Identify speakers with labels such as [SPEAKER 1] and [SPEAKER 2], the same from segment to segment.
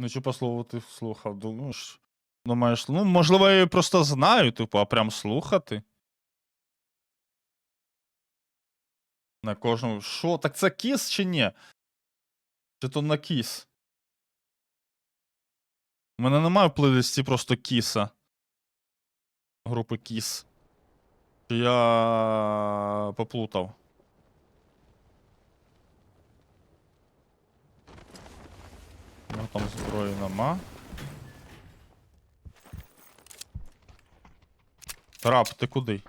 [SPEAKER 1] Ну, чи по слову ти слухав, думаєш. Думаєш, ну, можливо, я її просто знаю, типу, а прям слухати. На кожному. Що? Так це кіс чи ні? Чи то на кіс? У мене немає в плейлисті просто кіса. Групи кіс. Чи я поплутав? Ну там зброї нема. Раб, ти куди?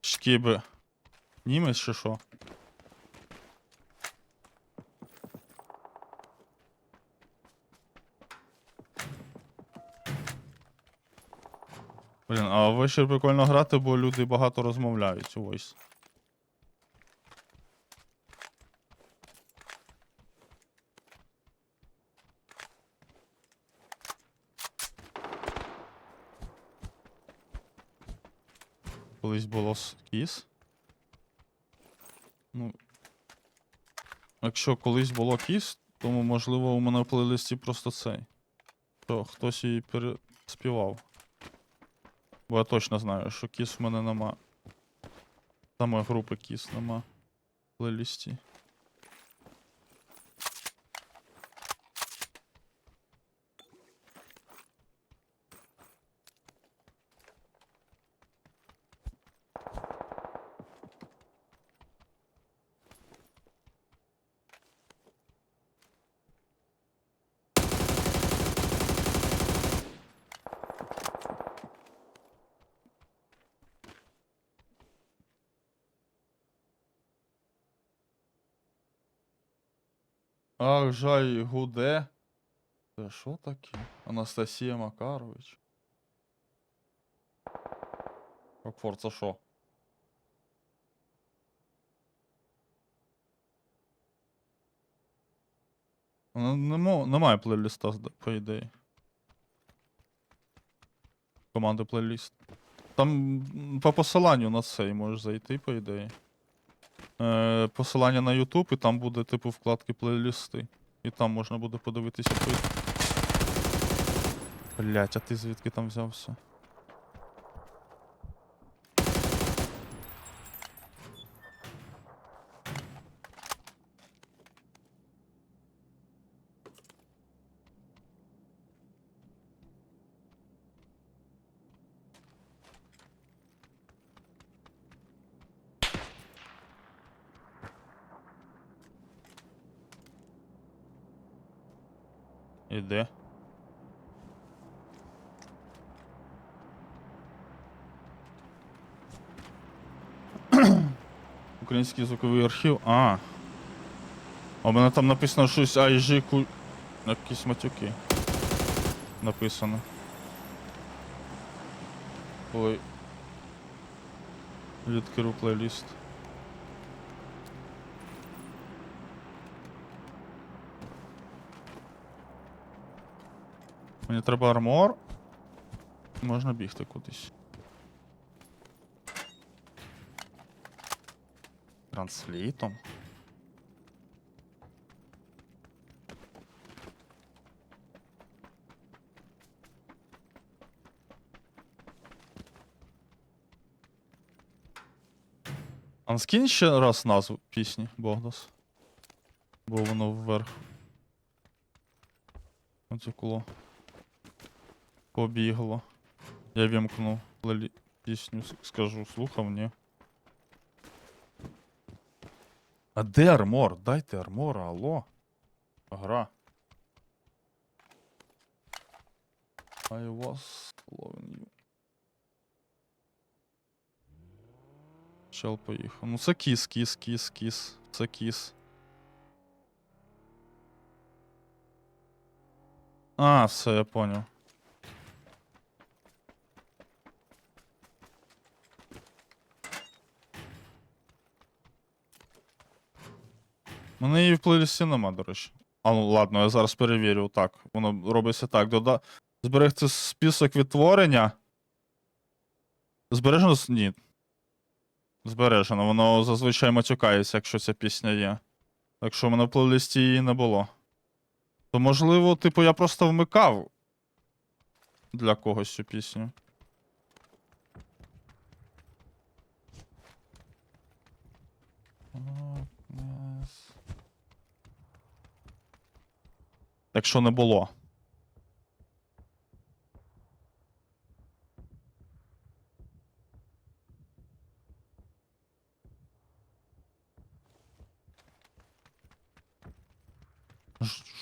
[SPEAKER 1] Шкіби. Німець чи що? Блін, а ще прикольно грати, бо люди багато розмовляють у Voice. Колись було кіс. Ну. Якщо колись було кіс, то можливо у мене в плейлисті просто цей. То хтось її переспівав. Бо я точно знаю, що кіс в мене нема. Самої групи кіс нема в плейлисті. Ах, жай гуде. Це що таке? Анастасія Макарович. Рокфор, це що? Ну, немо- Немає плейлиста, по ідеї. Команди плейлист. Там по посиланню на цей можеш зайти, по ідеї. Е, посилання на YouTube, і там буде, типу, вкладки плейлісти. І там можна буде подивитися по. Блять, а ти звідки там взявся? І де? Український звуковий архів. А. А у мене там написано щось IG ку... Якісь матюки. Написано. Ой. Відкрив плейліст. Мені треба армор. Можна бігти кудись. Транслітом. А скинь ще раз назву пісні, Богдас. Бо воно вверх. Побігло. Я вімкну пісню, скажу, слухав, ні. А де армор? Дайте армора, алло. Гра. I was loving you. Чел поїхав. Ну це кіс, кіс, кіс, кіс. Це кіс. А, все, я понял. Мене її в плейлісті нема, до речі. А ну ладно, я зараз перевірю. Так, воно робиться так. Дода... Зберегти список відтворення. Збережено. Ні. Збережено. Воно зазвичай матюкається, якщо ця пісня є. Так що в мене в плейлисті її не було. То можливо, типу, я просто вмикав для когось цю пісню. Darkness. Якщо не було.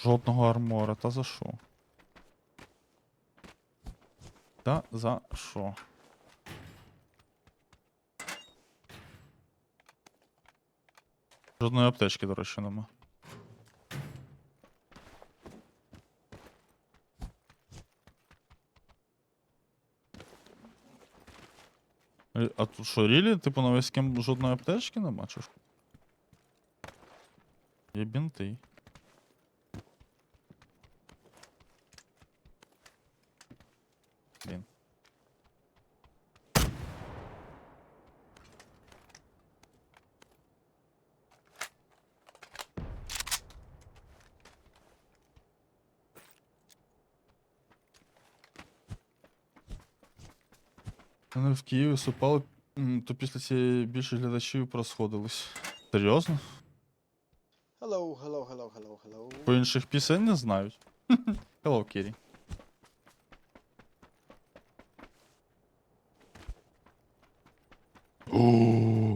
[SPEAKER 1] Жодного армора, та за що? Та за що? Жодної аптечки, до речі, нема. А тут що, рілі? Типу на весь кем жодної аптечки нема, чи що? Є бінти. Блін. Вони в Києві виступали, то після цієї більше глядачів розходились. Серйозно?
[SPEAKER 2] Hello, hello, hello, hello, hello.
[SPEAKER 1] По інших пісень не знають. Hello, Кірі.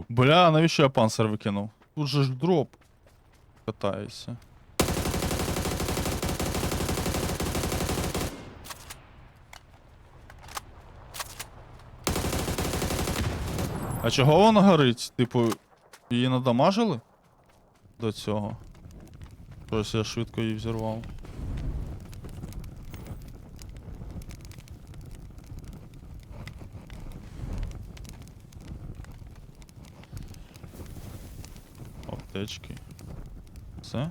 [SPEAKER 1] Бля, навіщо я панцир викинув? Тут же ж дроп. Катається. А чого вона горить? Типу, її надамажили? До цього. Щось я швидко її взірвав. Аптечки. Все?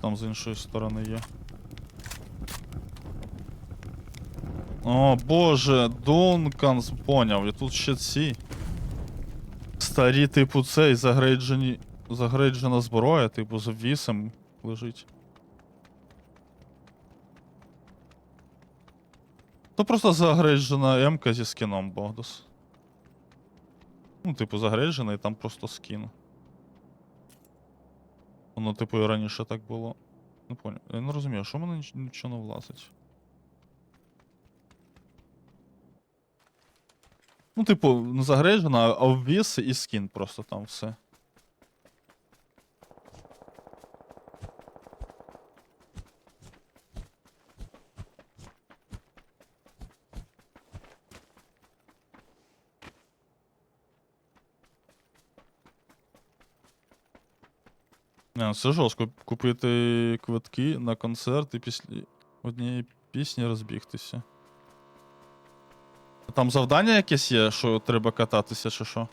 [SPEAKER 1] Там з іншої сторони є. О, боже, Дунканс, поняв, і тут ще ці. Старі, типу, цей загрейджені. Загрейджена зброя, типу, з обвісом лежить. То просто загрейджена М-ка зі скіном Богдас. Ну, типу, загрейджена і там просто скін. Воно, типу, і раніше так було. Не понял. Я не розумію, що в мене нічого не влазить. Ну, типу, не загрейджена, а обвіс і скін просто там все. Не, ну це жорстко купити квитки на концерт і після однієї пісні розбігтися. Там завдання якесь є, що треба кататися, чи що?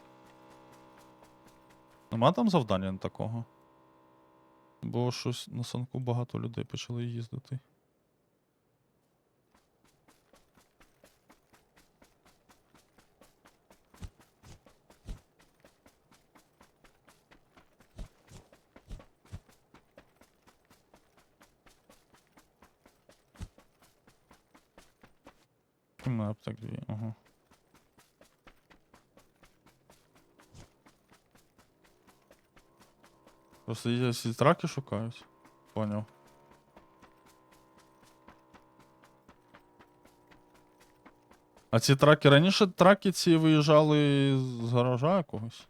[SPEAKER 1] Нема там завдання такого? Бо щось на санку багато людей почали їздити. Мап так дві, ага. Просто я всі траки шукають. Поняв. А ці траки раніше траки ці виїжджали з гаража якогось.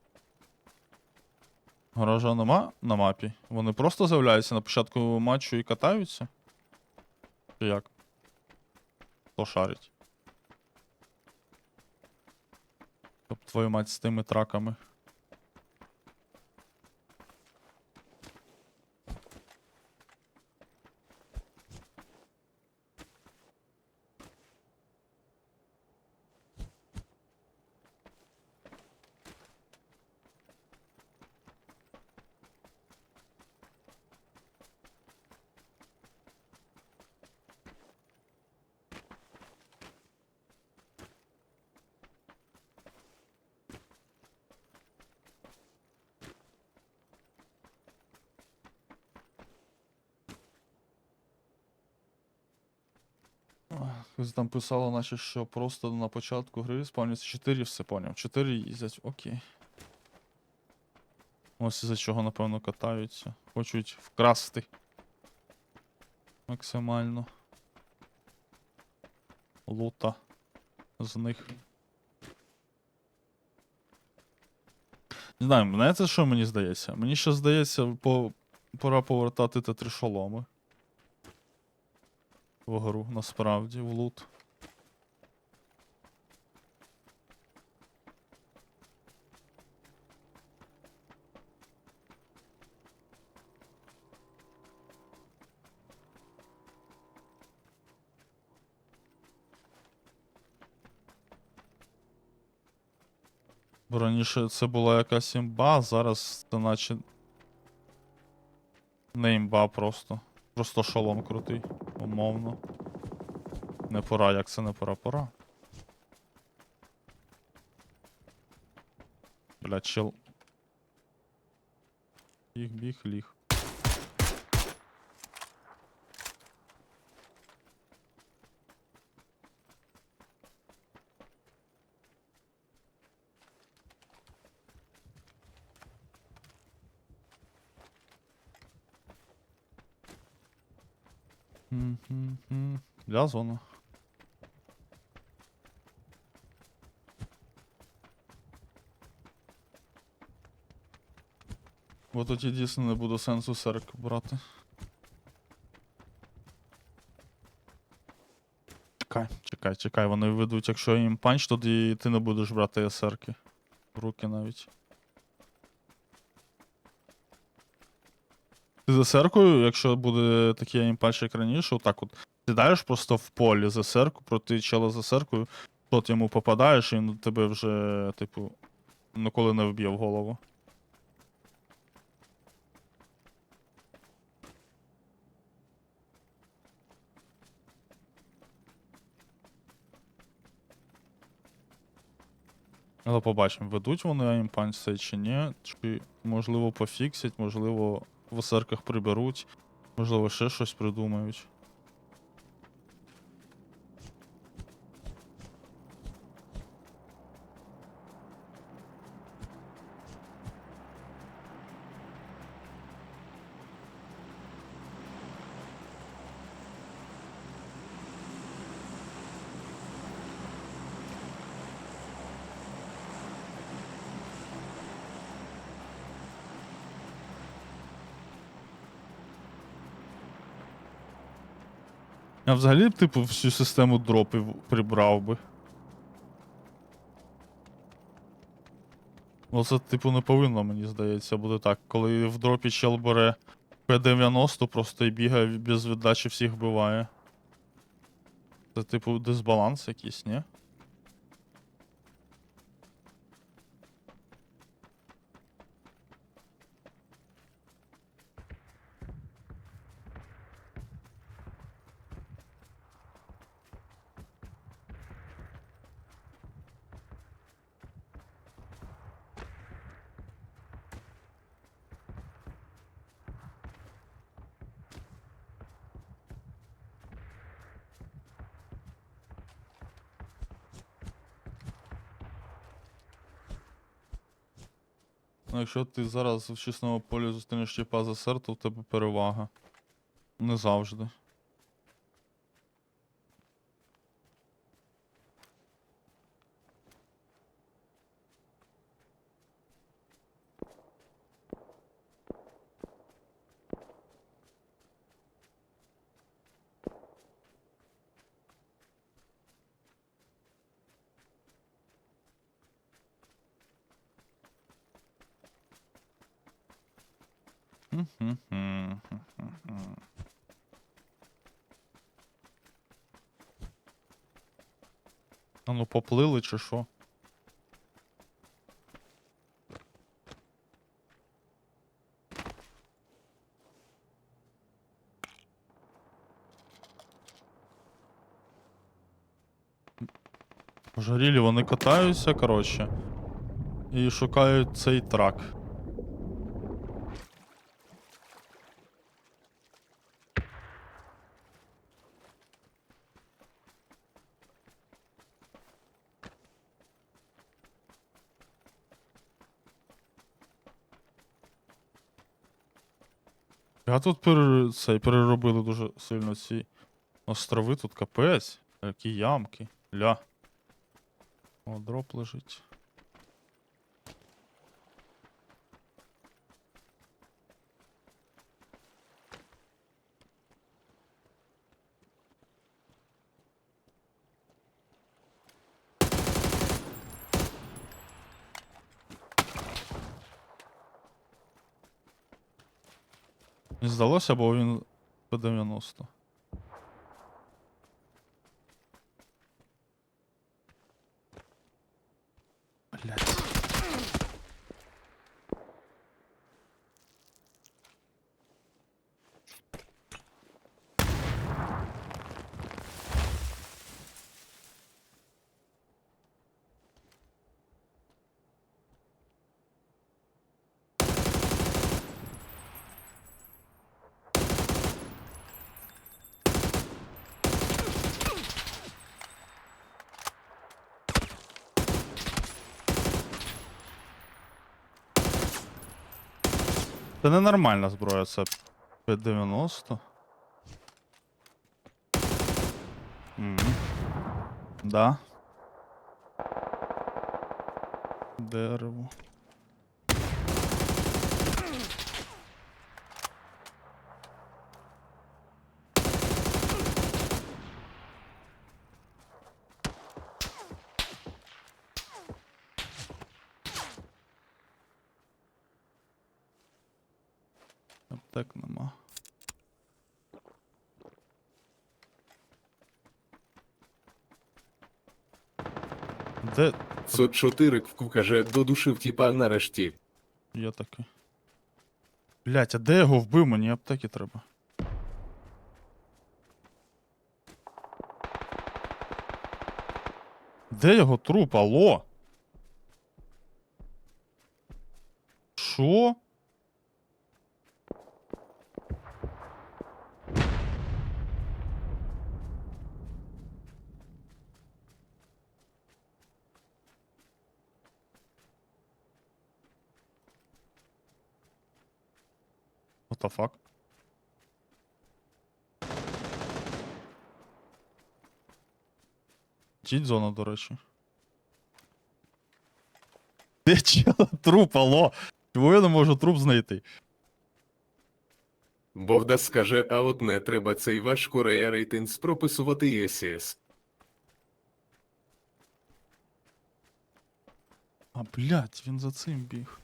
[SPEAKER 1] Гаража нема на мапі. Вони просто з'являються на початку матчу і катаються. Чи як? Хто шарить? Тобто твою мать з тими траками. Хтось там писало, наче, що просто на початку гри спавняться 4, все поняв. 4 їздять, окей. Ось із-за чого, напевно, катаються. Хочуть вкрасти. Максимально. Лута з них. Не знаю, це що мені здається? Мені ще здається, по... пора повертати Т3 шоломи. В гру, насправді, в лут. Раніше це була якась імба, зараз це наче. Не імба просто. Просто шолом крутий, умовно. Не пора, як це не пора, пора. Бля, чел. Біг, біг, ліг. Для зона. Бо тоді дійсно не буде сенсу серк брати. Чекай, чекай, чекай, вони ведуть, якщо їм панч, тоді ти не будеш брати СРки. В руки навіть. Ти з СРкою, якщо буде такий імпанч, як раніше, отак от сідаєш просто в полі з СРку проти чела з СРкою, тот йому попадаєш, і він тебе вже, типу, ніколи не вб'є в голову. Але побачимо, ведуть вони аймпанч цей чи ні, чи можливо пофіксять, можливо в осерках приберуть, можливо ще щось придумають. Я взагалі типу, всю систему дропів прибрав би. Ну це, типу, не повинно, мені здається, буде так. Коли в дропі чел бере П-90 просто і бігає без віддачі всіх вбиває. Це, типу, дисбаланс якийсь, ні? Ну, якщо ти зараз в чесному полі зустрінеш тіпа за сер, то в тебе перевага. Не завжди. А ну поплили чи що? Пожарілі, вони катаються, коротше. І шукають цей трак. Я тут пере... цей, переробили дуже сильно ці острови, тут капець. Які ямки. Ля. О, дроп лежить. Не здалося, бо він по 90. Блять. Це ненормальна зброя, це П-90. Мгм. Да. Дерево. Аптек нема. Де
[SPEAKER 3] Сот чотирик каже, додушив тіпа нарешті.
[SPEAKER 1] я такий? Блять, а де його вбив? Мені аптеки треба. Де його труп? Алло? Що? The fuck? Чіть зона, до речі. Де чела труп, алло? Чого я не можу труп знайти?
[SPEAKER 3] Богда скаже, а от не треба цей ваш Корея рейтинг прописувати ЄСіС.
[SPEAKER 1] А, блядь, він за цим біг.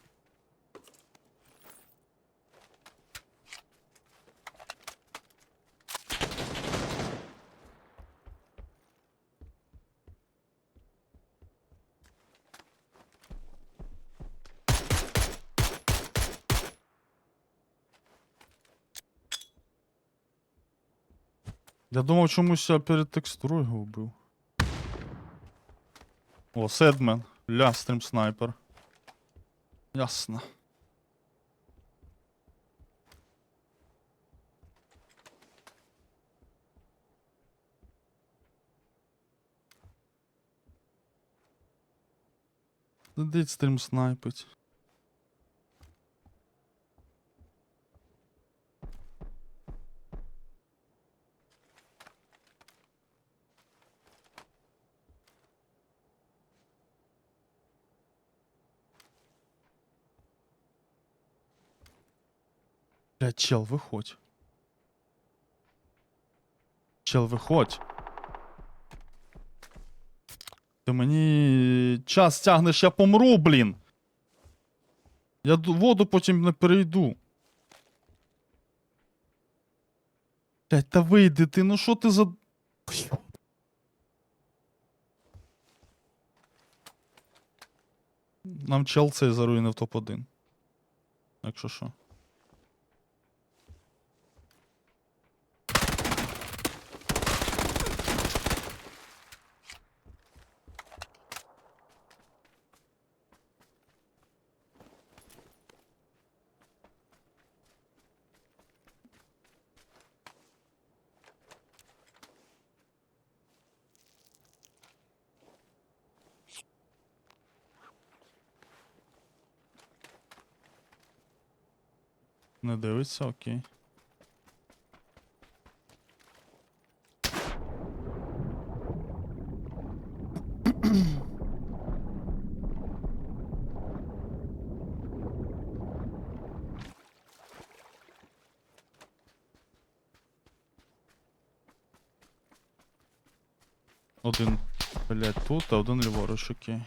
[SPEAKER 1] Я думав, чомусь я перед текстурою його вбив. О, Седмен. Ля, стрім снайпер. Ясно. Сидить стрім снайпить. Блядь, чел, виходь. Чел, виходь. Ти мені час тягнеш, я помру, блін. Я воду потім не перейду. Блядь, та вийди ти, ну що ти за. Нам чел цей заруїнив топ-1. Якщо що. Не дивиться, окей. Один, блядь, тут, а один ліворуч, окей.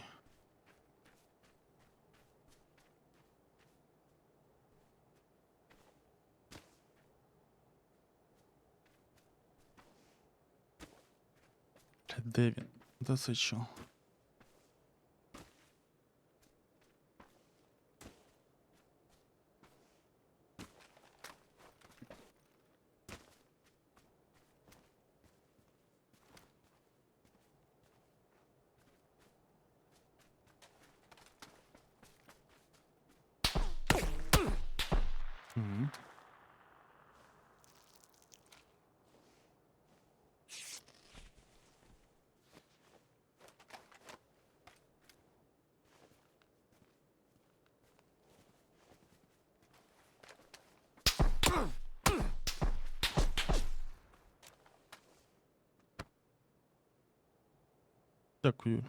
[SPEAKER 1] Де він? Де цей чел? Дякую.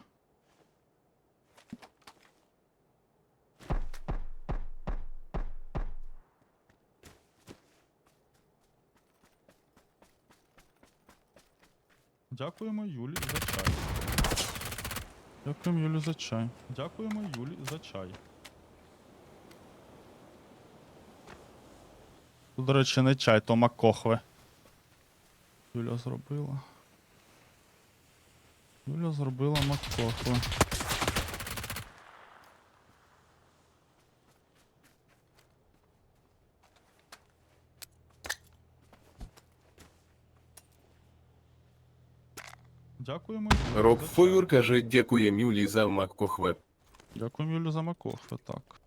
[SPEAKER 1] Дякуємо Юлі за чай. Дякуємо Юлі за чай. Дякуємо Юлі за чай. До речі, не чай, то макохве. Юля зробила. Юля зробила макохве. Дякуємо Юлі. За
[SPEAKER 3] каже, дякує Мюлі за маккохве.
[SPEAKER 1] Дякуємо Юлі за макохве, так.